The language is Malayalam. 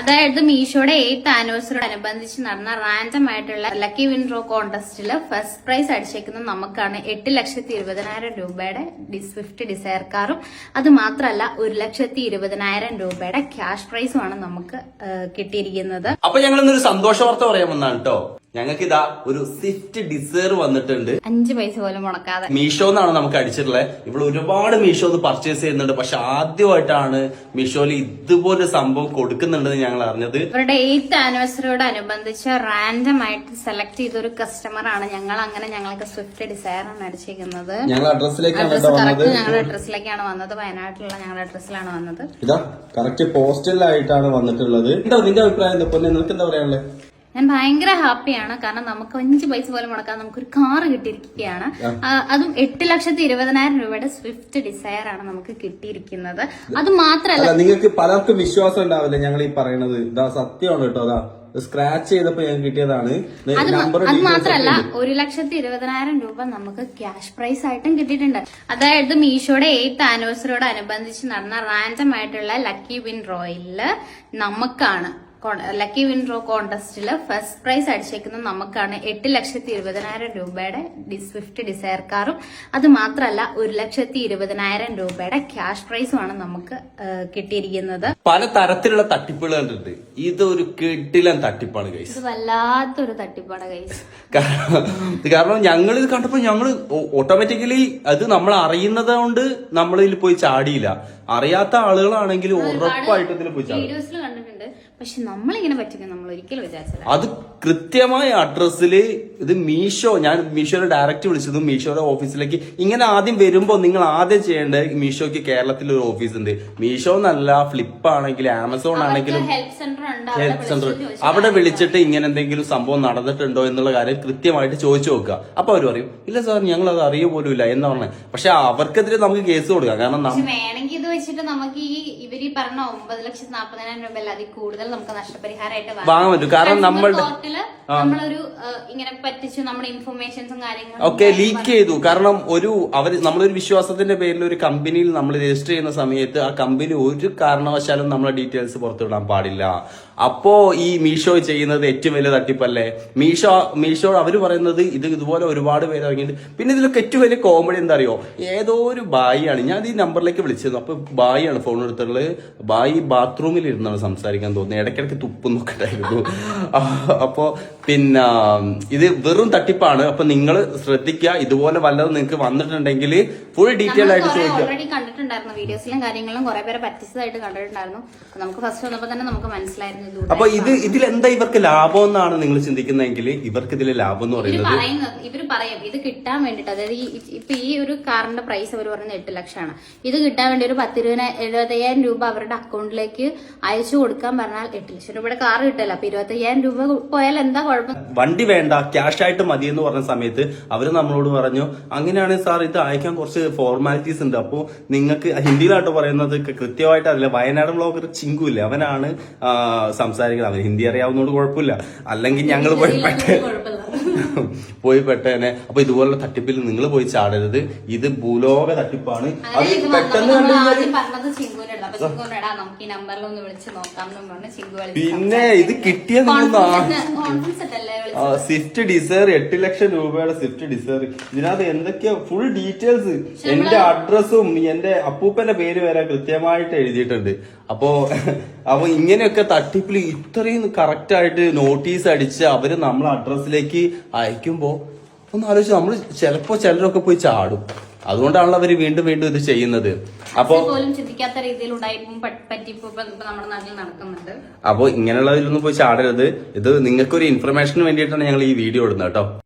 അതായത് മീഷോയുടെ എയ്ത്ത് ആനിവേഴ്സറിയോട് അനുബന്ധിച്ച് നടന്ന റാൻഡം ആയിട്ടുള്ള ലക്കി വിൻ ഡ്രോ കോൺടെസ്റ്റിൽ ഫസ്റ്റ് പ്രൈസ് അടിച്ചേക്കുന്ന നമുക്കാണ് എട്ട് ലക്ഷത്തി ഇരുപതിനായിരം രൂപയുടെ സ്വിഫ്റ്റ് ഡിസയർ കാറും. അത് മാത്രമല്ല ഒരു ലക്ഷത്തി ഇരുപതിനായിരം രൂപയുടെ ക്യാഷ് പ്രൈസുമാണ് നമുക്ക് കിട്ടിയിരിക്കുന്നത്. അപ്പൊ ഞങ്ങൾ ഇന്നൊരു സന്തോഷ വാർത്ത പറയാൻ കേട്ടോ ഞങ്ങൾക്ക് ഇതാ ഒരു സ്വിഫ്റ്റ് ഡിസേർ വന്നിട്ടുണ്ട്. അഞ്ച് പൈസ പോലും മുടക്കാതെ. മീഷോ എന്നാണ് നമുക്ക് അടിച്ചിട്ടുള്ളത്. ഇവിടെ ഒരുപാട് മീഷോ പർച്ചേസ് ചെയ്യുന്നുണ്ട്. പക്ഷെ ആദ്യമായിട്ടാണ് മീഷോയിൽ ഇതുപോലെ സംഭവം കൊടുക്കുന്നുണ്ടെന്ന് ഞങ്ങൾ അറിഞ്ഞത്. ഇവരുടെ എയ്ത്ത് ആനിവേഴ്സറിയോട് അനുബന്ധിച്ച് റാൻഡം ആയിട്ട് സെലക്ട് ചെയ്ത ഒരു കസ്റ്റമർ ആണ് ഞങ്ങൾ. അങ്ങനെ ഞങ്ങൾക്ക് സ്വിഫ്റ്റ് ഡിസയർ ആണ് അടിച്ചിരിക്കുന്നത്. ഞങ്ങൾ അഡ്രസ്സിലേക്കാണ് ഞങ്ങളുടെ അഡ്രസ്സിലേക്കാണ് വന്നത്. വയനാട്ടിലുള്ള ഞങ്ങളുടെ അഡ്രസ്സിലാണ് വന്നത്. ഇതാ കറക്റ്റ് പോസ്റ്റലായിട്ടാണ് വന്നിട്ടുള്ളത്. എന്താ നിന്റെ അഭിപ്രായം? നിനക്ക് എന്താ പറയാനുള്ളത്? ഞാൻ ഭയങ്കര ഹാപ്പിയാണ്. കാരണം നമുക്ക് അഞ്ച് പൈസ പോലും മുടക്കാൻ നമുക്കൊരു കാർ കിട്ടിയിരിക്കുകയാണ്. അതും എട്ട് ലക്ഷത്തി ഇരുപതിനായിരം രൂപയുടെ സ്വിഫ്റ്റ് ഡിസയർ ആണ് നമുക്ക് കിട്ടിയിരിക്കുന്നത്. അത് മാത്രമല്ല നിങ്ങൾക്ക് പലർക്കും വിശ്വാസം ഉണ്ടാവില്ല ഞങ്ങൾ ഈ പറയണത് ഇതാ സത്യമാണ് കേട്ടോ. അതാ സ്ക്രാച്ച് ചെയ്തപ്പോ ഞാൻ കിട്ടിയതാണ്. അത് മാത്രല്ല ഒരു ലക്ഷത്തി ഇരുപതിനായിരം രൂപ നമുക്ക് ക്യാഷ് പ്രൈസ് ആയിട്ടും കിട്ടിയിട്ടുണ്ട്. അതായത് മീഷോയുടെ എയ്ത്ത് ആനിവേഴ്സറിയോട് അനുബന്ധിച്ച് നടന്ന റാൻഡം ആയിട്ടുള്ള ലക്കി വിൻ റോയിൽ നമുക്കാണ്. ലക്കി വിൻ ഡ്രോ കോൺടെസ്റ്റിൽ ഫസ്റ്റ് പ്രൈസ് അടിച്ചേക്കുന്ന നമുക്കാണ് എട്ട് ലക്ഷത്തി ഇരുപതിനായിരം രൂപയുടെ ഡി- സ്വിഫ്റ്റ് ഡിസയർ കാറും അത് മാത്രമല്ല ഒരു ലക്ഷത്തി ഇരുപതിനായിരം രൂപയുടെ ക്യാഷ് പ്രൈസുമാണ് നമുക്ക് കിട്ടിയിരിക്കുന്നത്. പല തരത്തിലുള്ള തട്ടിപ്പുകൾ കണ്ടിട്ടുണ്ട് ഒരു കെട്ടിലും തട്ടിപ്പാണ് കൈസ് ഇത് വല്ലാത്തൊരു തട്ടിപ്പാണ് കൈസ് കാരണം ഞങ്ങൾ ഇത് കണ്ടപ്പോ ഞങ്ങൾ ഓട്ടോമാറ്റിക്കലി അത് നമ്മൾ അറിയുന്നത് കൊണ്ട് നമ്മൾ ഇതിൽ പോയി ചാടിയില്ല. അറിയാത്ത ആളുകളാണെങ്കിൽ ഉറപ്പായിട്ട് ഇതിൽ പോയി ചാടും. പക്ഷെ നമ്മളിങ്ങനെ പറ്റില്ല നമ്മൾ ഒരിക്കലും വിചാരിച്ചില്ല. അത് കൃത്യമായ അഡ്രസ്സിൽ ഇത് മീഷോ ഞാൻ മീഷോയുടെ ഡയറക്റ്റ് വിളിച്ചത് മീഷോയുടെ ഓഫീസിലേക്ക്. ഇങ്ങനെ ആദ്യം വരുമ്പോ നിങ്ങൾ ആദ്യം ചെയ്യേണ്ടത് മീഷോയ്ക്ക് കേരളത്തിൽ ഒരു ഓഫീസ് ഉണ്ട് മീഷോ എന്നല്ല ഫ്ലിപ്പ് ആണെങ്കിലും ആമസോൺ ആണെങ്കിലും ഹെൽപ്പ് സെന്റർ ഉണ്ട് അവിടെ സെന്റർ വിളിച്ചിട്ട് ചോദിച്ചാൽ അവിടെ വിളിച്ചിട്ട് ഇങ്ങനെ എന്തെങ്കിലും സംഭവം നടന്നിട്ടുണ്ടോ എന്നുള്ള കാര്യം കൃത്യമായിട്ട് ചോദിച്ചു നോക്കുക. അപ്പൊ അവർ പറയും ഇല്ല സാർ ഞങ്ങൾ അത് അറിയ പോലും ഇല്ല എന്ന് പറഞ്ഞത് പക്ഷെ അവർക്കെതിരെ നമുക്ക് കേസ് കൊടുക്കാം. കാരണം നം- പക്ഷെ വേണമെങ്കിൽ ഇത് വെച്ചിട്ട് നമുക്ക് ഈ ഇവർ ഈ പറഞ്ഞ ഒമ്പത് ലക്ഷത്തി നാപ്പതിനായിരം രൂപ അല്ല അതിൽ കൂടുതൽ നമുക്ക് നഷ്ടപരിഹാരമായിട്ട് വാങ്ങാൻ പറ്റും. കാരണം നമ്മളുടെ കോർട്ടിൽ നമ്മളൊരു ഏഹ്, ഇങ്ങനെ പറ്റിച്ചു നമ്മുടെ ഇൻഫർമേഷൻസും കാര്യങ്ങളും ഒക്കെ ലീക്ക് ചെയ്തു. കാരണം ഒരു അവർ നമ്മളൊരു വിശ്വാസത്തിന്റെ പേരിൽ ഒരു കമ്പനിയിൽ നമ്മൾ രജിസ്റ്റർ ചെയ്യുന്ന സമയത്ത് ആ കമ്പനി ഒരു കാരണവശാലും നമ്മളെ ഡീറ്റെയിൽസ് പുറത്തുവിടാൻ പാടില്ല. അപ്പോ ഈ മീഷോ ചെയ്യുന്നത് ഏറ്റവും വലിയ തട്ടിപ്പല്ലേ? മീഷോ മീഷോ അവർ പറയുന്നത് ഇത് ഇതുപോലെ ഒരുപാട് പേര് ഇറങ്ങിയിട്ട് പിന്നെ ഇതിലൊക്കെ ഏറ്റവും വലിയ കോമഡി എന്താ അറിയോ ഏതോ ഒരു ബായിയാണ്. ഞാൻ ഈ നമ്പറിലേക്ക് വിളിച്ചിരുന്നു അപ്പൊ ബായിയാണ് ഫോൺ എടുത്തുള്ളത് ബായി ബാത്റൂമിൽ ഇരുന്നാണ് സംസാരിക്കാൻ തോന്നുന്നത്. ഇടയ്ക്കിടയ്ക്ക് തുപ്പുന്നൊക്കെ ആ, അപ്പോ പിന്നെ ഇത് വെറും തട്ടിപ്പാണ്. അപ്പൊ നിങ്ങൾ ശ്രദ്ധിക്കുക. ഇതുപോലെ വല്ലതും നിങ്ങൾക്ക് വന്നിട്ടുണ്ടെങ്കിൽ ഫുൾ ഡീറ്റെയിൽ ആയിട്ട് ചോദിക്കുക. ഓൾറെഡി കണ്ടിട്ടുണ്ടായിരുന്നു വീഡിയോസിലും കാര്യങ്ങളിലും കുറെ പേരെ പറ്റിച്ചതായിട്ട് കണ്ടിട്ടുണ്ടായിരുന്നു. നമുക്ക് ഫസ്റ്റ് വന്നപ്പോ തന്നെ നമുക്ക് മനസ്സിലായിരുന്നു ഇത് അപ്പൊ ഇത് ഇതിൽ എന്താ ഇവർക്ക് ലാഭം എന്നാണ് നിങ്ങൾ ചിന്തിക്കുന്നതെങ്കിൽ ഇവർക്ക് ഇതിൽ ലാഭം എന്ന് പറയുന്നത് ഇവർ ഇവർ പറയും ഇത് കിട്ടാൻ വേണ്ടിട്ട് അതായത് ഇപ്പൊ ഈ ഒരു കാറിന്റെ പ്രൈസ് അവർ പറയുന്നത് എട്ട് ലക്ഷമാണ്. ഇത് കിട്ടാൻ വേണ്ടി ഒരു പത്തിരുപതിന എഴുപത്തയ്യായിരം രൂപ അവരുടെ അക്കൗണ്ടിലേക്ക് അയച്ചു കൊടുക്കാൻ പറഞ്ഞാൽ എട്ട് ലക്ഷം രൂപയുടെ കാർ കിട്ടില്ല. അപ്പൊ ഇരുപത്തയ്യായിരം രൂപ പോയാൽ എന്താ കുഴപ്പം. വണ്ടി വേണ്ട ക്യാഷ് ആയിട്ട് മതി എന്ന് പറഞ്ഞ സമയത്ത് അവർ നമ്മളോട് പറഞ്ഞു അങ്ങനെയാണെങ്കിൽ സാർ ഇത് അയക്കാൻ കുറച്ച് ഫോർമാലിറ്റീസ് ഉണ്ട്. അപ്പോൾ നിങ്ങൾക്ക് ഹിന്ദിയിലാട്ടോ പറയുന്നത് കൃത്യമായിട്ട് അറിയില്ല. വയനാട് ബ്ലോഗർ ചിങ്കു ഇല്ല അവനാണ് സംസാരിക്കുന്നത്. അവൻ ഹിന്ദി അറിയാവുന്നതുകൊണ്ട് കുഴപ്പമില്ല. അല്ലെങ്കിൽ ഞങ്ങൾ പോയി പെട്ടേ പോയി പെട്ടേനെ. അപ്പൊ ഇതുപോലുള്ള തട്ടിപ്പിൽ നിങ്ങൾ പോയി ചാടരുത്. ഇത് ഭൂലോക തട്ടിപ്പാണ്. അത് പെട്ടെന്ന് കണ്ടു പിന്നെ ഇത് കിട്ടിയ നിങ്ങൾ സ്വിഫ്റ്റ് ഡിസയർ എട്ട് ലക്ഷം രൂപയുടെ സ്വിഫ്റ്റ് ഡിസയർ ഇതിനകത്ത് എന്തൊക്കെയാ ഫുൾ ഡീറ്റെയിൽസ് എന്റെ അഡ്രസ്സും എന്റെ അപ്പൂപ്പന്റെ പേര് വരെ കൃത്യമായിട്ട് എഴുതിയിട്ടുണ്ട്. അപ്പോ അപ്പൊ ഇങ്ങനെയൊക്കെ തട്ടിപ്പിൽ ഇത്രയും കറക്റ്റ് ആയിട്ട് നോട്ടീസ് അടിച്ച് അവർ നമ്മളെ അഡ്രസ്സിലേക്ക് അയക്കുമ്പോ ഒന്ന് ആലോചിച്ച് നമ്മൾ ചിലപ്പോ ചിലരൊക്കെ പോയി ചാടും. അതുകൊണ്ടാണല്ലോ അവർ വീണ്ടും വീണ്ടും ഇത് ചെയ്യുന്നത്. അപ്പോൾ അപ്പോൾ ഇങ്ങനെയുള്ളതിലൊന്നും പോയി ചാടരുത്. ഇത് നിങ്ങൾക്കൊരു ഇൻഫർമേഷന് വേണ്ടിയിട്ടാണ് ഞങ്ങൾ ഈ വീഡിയോ ഇടുന്നത് കേട്ടോ.